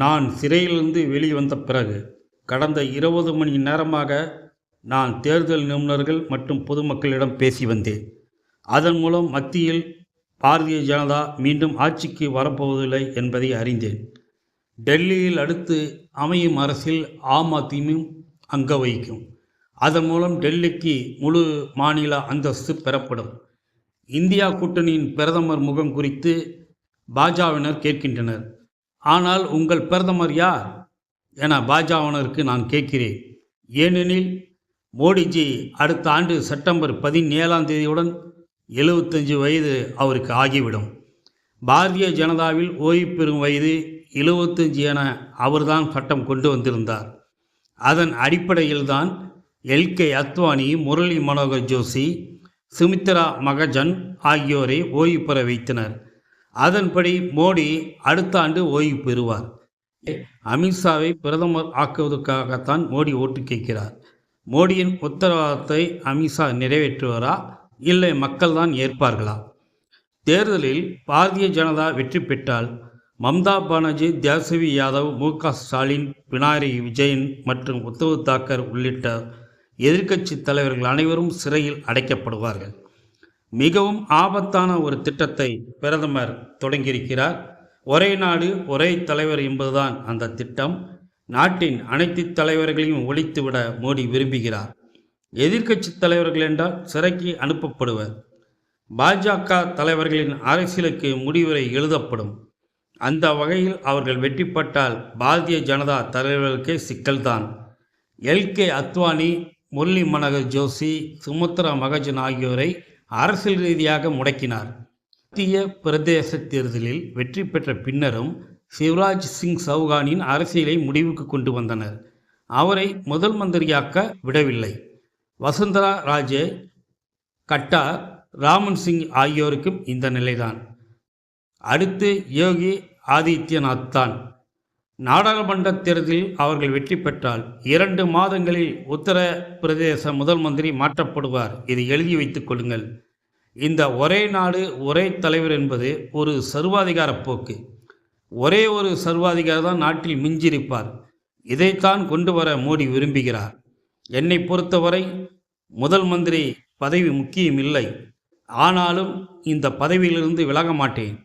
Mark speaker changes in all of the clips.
Speaker 1: நான் சிறையிலிருந்து வெளிவந்த பிறகு கடந்த இருபது மணி நேரமாக நான் தேர்தல் நிபுணர்கள் மற்றும் பொதுமக்களிடம் பேசி வந்தேன். அதன் மூலம் மத்தியில் பாரதிய ஜனதா மீண்டும் ஆட்சிக்கு வரப்போவதில்லை என்பதை அறிந்தேன். டெல்லியில் அடுத்து அமையும் அரசில் ஆம் ஆத்மியும் அங்க வகிக்கும். அதன் மூலம் டெல்லிக்கு முழு மாநில அந்தஸ்து பெறப்படும். இந்தியா கூட்டணியின் பிரதமர் முகம் குறித்து பாஜவினர் கேட்கின்றனர். ஆனால் உங்கள் பிரதமர் யார்? என பாஜகவினருக்கு நான் கேட்கிறேன். ஏனெனில் மோடிஜி அடுத்த ஆண்டு செப்டம்பர் பதினேழாம் தேதியுடன் எழுபத்தஞ்சு வயது அவருக்கு ஆகிவிடும். பாரதிய ஜனதாவில் ஓய்வு பெறும் வயது எழுபத்தஞ்சு என அவர்தான் சட்டம் கொண்டு வந்திருந்தார். அதன் அடிப்படையில்தான் எல்கே அத்வானி முரளி மனோகர் ஜோஷி சுமித்ரா மகஜன் ஆகியோரை ஓய்வு பெற வைத்தனர். அதன்படி மோடி அடுத்த ஆண்டு ஓய்வு பெறுவார். அமித்ஷாவை பிரதமர் ஆக்குவதற்காகத்தான் மோடி ஓட்டு கேட்கிறார். மோடியின் உத்தரவாதத்தை அமித்ஷா நிறைவேற்றுவாரா? இல்லை மக்கள் தான் ஏற்பார்களா? தேர்தலில் பாரதிய ஜனதா வெற்றி பெற்றால் மம்தா பானர்ஜி தேசவி யாதவ் மு க ஸ்டாலின் பினாரி விஜயன் மற்றும் உத்தவ் தாக்கர் உள்ளிட்ட எதிர்க்கட்சி தலைவர்கள் அனைவரும் சிறையில் அடைக்கப்படுவார்கள். மிகவும் ஆபத்தான ஒரு திட்டத்தை பிரதமர் தொடங்கியிருக்கிறார். ஒரே நாடு ஒரே தலைவர் என்பதுதான் அந்த திட்டம். நாட்டின் அனைத்து தலைவர்களையும் ஒழித்துவிட மோடி விரும்புகிறார். எதிர்க்கட்சி தலைவர்கள் என்றால் சிறைக்கு அனுப்பப்படுவர். பாஜக தலைவர்களின் அரசியலுக்கு முடிவுரை எழுதப்படும். அந்த வகையில் அவர்கள் வெற்றி பட்டால் பாரதிய ஜனதா தலைவர்களுக்கே சிக்கல்தான். எல்கே அத்வானி முரளி மனோகர் ஜோஷி சுமித்ரா மகஜன் ஆகியோரை அரசியல் ரீதியாக முடக்கினார். மத்திய பிரதேச தேர்தலில் வெற்றி பெற்ற பின்னரும் சிவராஜ் சிங் சௌகானின் அரசியலை முடிவுக்கு கொண்டு வந்தனர். அவரை முதல் மந்திரியாக்க விடவில்லை. வசுந்தரா ராஜே கட்டார் ராமன் சிங் ஆகியோருக்கும் இந்த நிலைதான். அடுத்து யோகி ஆதித்யநாத் தான் நாடாளுமன்ற தேர்தலில் அவர்கள் வெற்றி பெற்றால் இரண்டு மாதங்களில் உத்தரப்பிரதேச முதல் மந்திரி மாற்றப்படுவார். இதை எழுதி வைத்துக் கொள்ளுங்கள். இந்த ஒரே நாடு ஒரே தலைவர் என்பது ஒரு சர்வாதிகார போக்கு. ஒரே ஒரு சர்வாதிகாரி தான் நாட்டில் மிஞ்சிருப்பார் இதைத்தான் கொண்டு வர மோடி விரும்புகிறார். என்னை பொறுத்தவரை முதல் மந்திரி பதவி முக்கியமில்லை ஆனாலும் இந்த பதவியிலிருந்து விலக மாட்டேன்.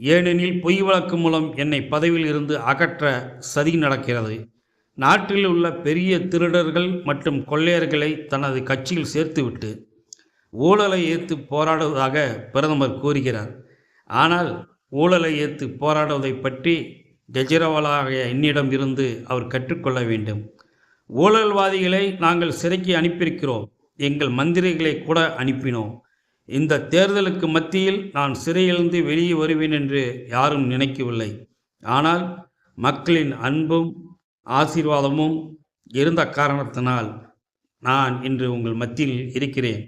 Speaker 1: ஏனெனில் பொய் வழக்கு மூலம் என்னை பதவியில் இருந்து அகற்ற சதி நடக்கிறது. நாட்டில் உள்ள பெரிய திருடர்கள் மற்றும் கொள்ளையர்களை தனது கட்சியில் சேர்த்துவிட்டு ஊழலை ஏற்று போராடுவதாக பிரதமர் கூறுகிறார். ஆனால் ஊழலை ஏற்று போராடுவதை பற்றி கெஜ்ரிவாலாக என்னிடம் இருந்து அவர் கற்றுக்கொள்ள வேண்டும். ஊழல்வாதிகளை நாங்கள் சிறைக்கு அனுப்பியிருக்கிறோம். எங்கள் மந்திரிகளை கூட அனுப்பினோம். இந்த தேர்தலுக்கு மத்தியில் நான் சிறையிலிருந்து வெளியே வருவேன் என்று யாரும் நினைக்கவில்லை. ஆனால் மக்களின் அன்பும் ஆசீர்வாதமும் இருந்த காரணத்தினால் நான் இன்று உங்கள் மத்தியில் இருக்கிறேன்.